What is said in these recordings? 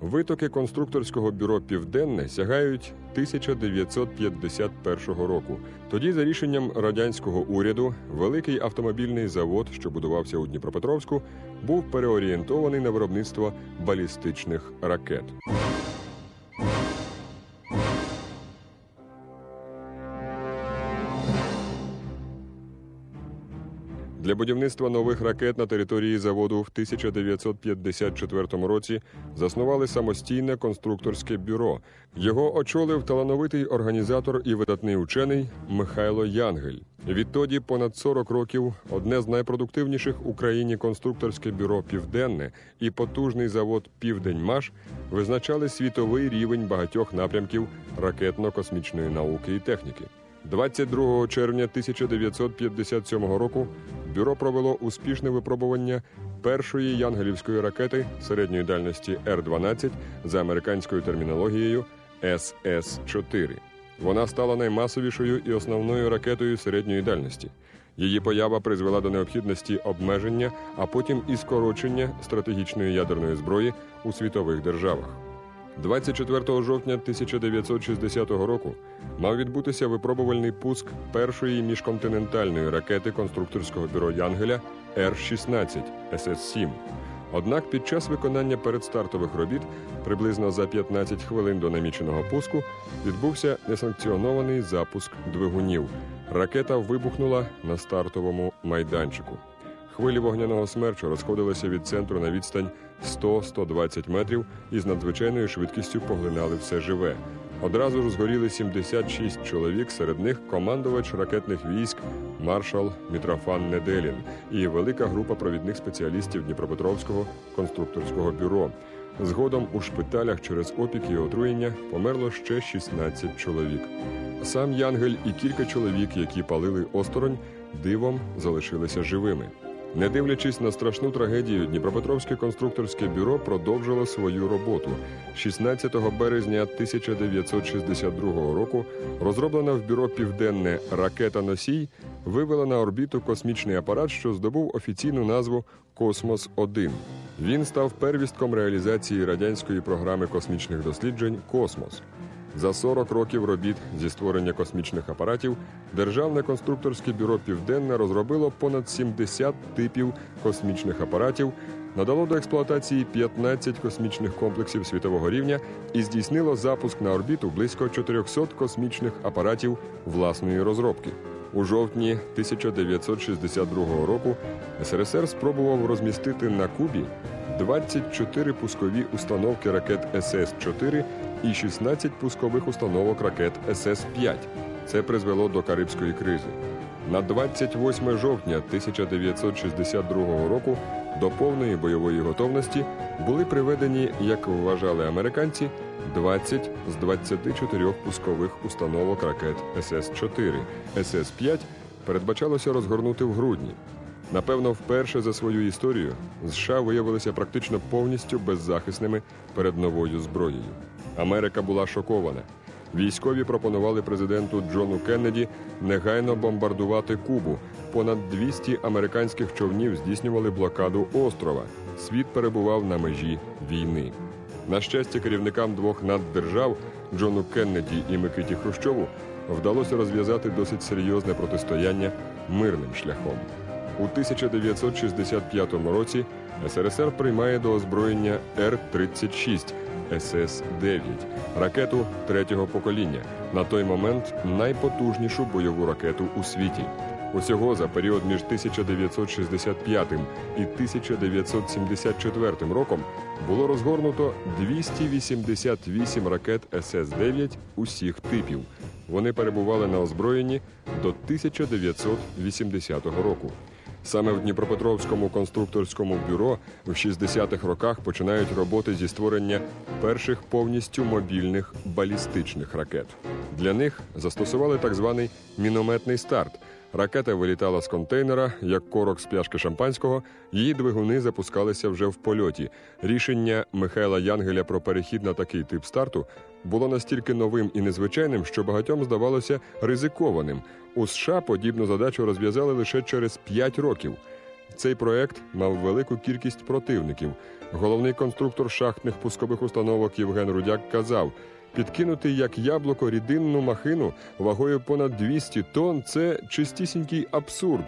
Витоки конструкторського бюро Південне сягають 1951 року. Тоді, за рішенням радянського уряду, великий автомобільний завод, що будувався у Дніпропетровську, був переорієнтований на виробництво балістичних ракет. Для будівництва нових ракет на території заводу в 1954 році заснували самостійне конструкторське бюро. Його очолив талановитий організатор і видатний учений Михайло Янгель. Відтоді понад 40 років одне з найпродуктивніших в Україні конструкторське бюро Південне і потужний завод Південьмаш визначали світовий рівень багатьох напрямків ракетно-космічної науки і техніки. 22 червня 1957 року бюро провело успішне випробування першої янгелівської ракети середньої дальності Р-12 за американською термінологією СС-4. Вона стала наймасовішою і основною ракетою середньої дальності. Її поява призвела до необхідності обмеження, а потім і скорочення стратегічної ядерної зброї у світових державах. 24 жовтня 1960 року мав відбутися випробувальний пуск першої міжконтинентальної ракети конструкторського бюро Янгеля Р-16 СС-7. Однак під час виконання передстартових робіт, приблизно за 15 хвилин до наміченого пуску, відбувся несанкціонований запуск двигунів. Ракета вибухнула на стартовому майданчику. Хвилі вогняного смерчу розходилися від центру на відстань 100-120 метрів і з надзвичайною швидкістю поглинали все живе. Одразу ж згоріли 76 чоловік, серед них командувач ракетних військ маршал Мітрофан Неделін і велика група провідних спеціалістів Дніпропетровського конструкторського бюро. Згодом у шпиталях через опік і отруєння померло ще 16 чоловік. Сам Янгель і кілька чоловік, які палили осторонь, дивом залишилися живими. Не дивлячись на страшну трагедію, Дніпропетровське конструкторське бюро продовжило свою роботу. 16 березня 1962 року розроблена в бюро Південне ракета Носій вивела на орбіту космічний апарат, що здобув офіційну назву Космос 1 Він став первістком реалізації радянської програми космічних досліджень Космос. За 40 років робіт зі створення космічних апаратів Державне конструкторське бюро Південне розробило понад 70 типів космічних апаратів, надало до експлуатації 15 космічних комплексів світового рівня і здійснило запуск на орбіту близько 400 космічних апаратів власної розробки. У жовтні 1962 року СРСР спробував розмістити на Кубі 24 пускові установки ракет СС-4 і 16 пускових установок ракет СС-5. Це призвело до Карибської кризи. На 28 жовтня 1962 року до повної бойової готовності були приведені, як вважали американці, 20 з 24 пускових установок ракет СС-4. СС-5 передбачалося розгорнути в грудні. Напевно, вперше за свою історію США виявилися практично повністю беззахисними перед новою зброєю. Америка була шокована. Військові пропонували президенту Джону Кеннеді негайно бомбардувати Кубу. Понад 200 американських човнів здійснювали блокаду острова. Світ перебував на межі війни. На щастя, керівникам двох наддержав Джону Кеннеді і Микиті Хрущову вдалося розв'язати досить серйозне протистояння мирним шляхом. У 1965 році СРСР приймає до озброєння Р-36 СС-9 ракету третього покоління. На той момент найпотужнішу бойову ракету у світі. Усього за період між 1965 і 1974 роком було розгорнуто 288 ракет СС-9 усіх типів. Вони перебували на озброєнні до 1980 року. Саме в Дніпропетровському конструкторському бюро в 60-х роках починають роботи зі створення перших повністю мобільних балістичних ракет. Для них застосували так званий мінометний старт. Ракета вилітала з контейнера, як корок з пляшки шампанського. Її двигуни запускалися вже в польоті. Рішення Михайла Янгеля про перехід на такий тип старту було настільки новим і незвичайним, що багатьом здавалося ризикованим. У США подібну задачу розв'язали лише через 5 років. Цей проект мав велику кількість противників. Головний конструктор шахтних пускових установок Євген Рудяк казав: підкинути як яблуко рідинну махину вагою понад 200 тонн це чистісінький абсурд.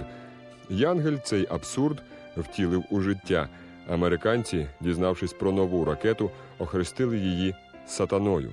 Янгель цей абсурд втілив у життя. Американці, дізнавшись про нову ракету, охрестили її сатаною.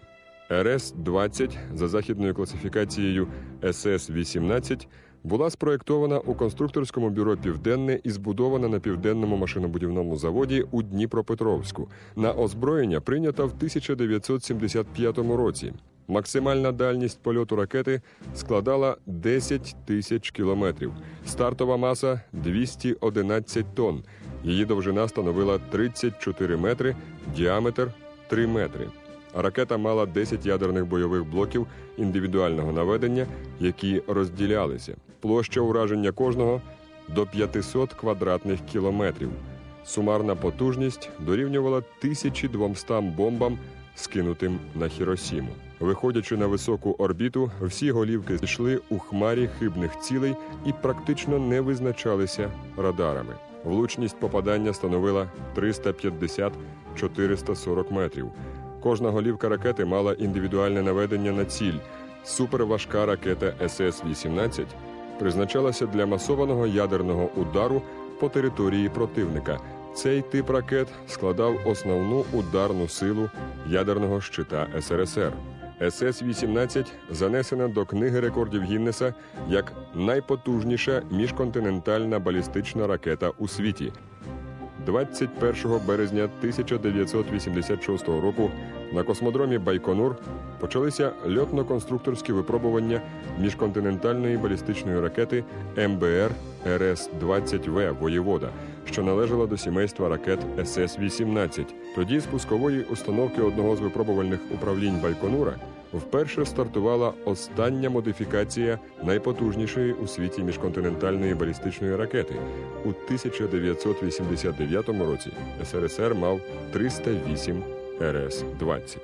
РС-20 за західною класифікацією СС-18 була спроєктована у конструкторському бюро Південне і збудована на південному машинобудівному заводі у Дніпропетровську. На озброєння прийнята в 1975 році. Максимальна дальність польоту ракети складала 10 тисяч кілометрів. Стартова маса 211 тонн. Її довжина становила 34 метри, діаметр 3 метри. Ракета мала 10 ядерних бойових блоків індивідуального наведення, які розділялися. Площа ураження кожного до 500 квадратних кілометрів. Сумарна потужність дорівнювала 1200 бомбам, скинутим на Хіросіму. Виходячи на високу орбіту, всі голівки йшли у хмарі хибних цілей і практично не визначалися радарами. Влучність попадання становила 350-440 метрів. Кожна голівка ракети мала індивідуальне наведення на ціль. Суперважка ракета СС-18 призначалася для масованого ядерного удару по території противника. Цей тип ракет складав основну ударну силу ядерного щита СРСР. СС-18 занесена до книги рекордів Гіннеса як найпотужніша міжконтинентальна балістична ракета у світі. 21 березня 1986 року на космодромі Байконур почалися льотно-конструкторські випробування міжконтинентальної балістичної ракети МБР РС-20В Воєвода, що належала до сімейства ракет СС-18. Тоді з пускової установки одного з випробувальних управлінь Байконура вперше стартувала остання модифікація найпотужнішої у світі міжконтинентальної балістичної ракети. У 1989 році СРСР мав 308 РС-20.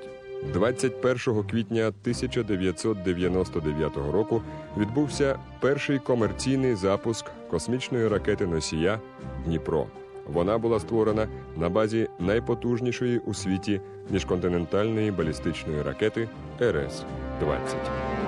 21 квітня 1999 року відбувся перший комерційний запуск космічної ракети носія Дніпро. Вона була створена на базі найпотужнішої у світі міжконтинентальної балістичної ракети РС-20.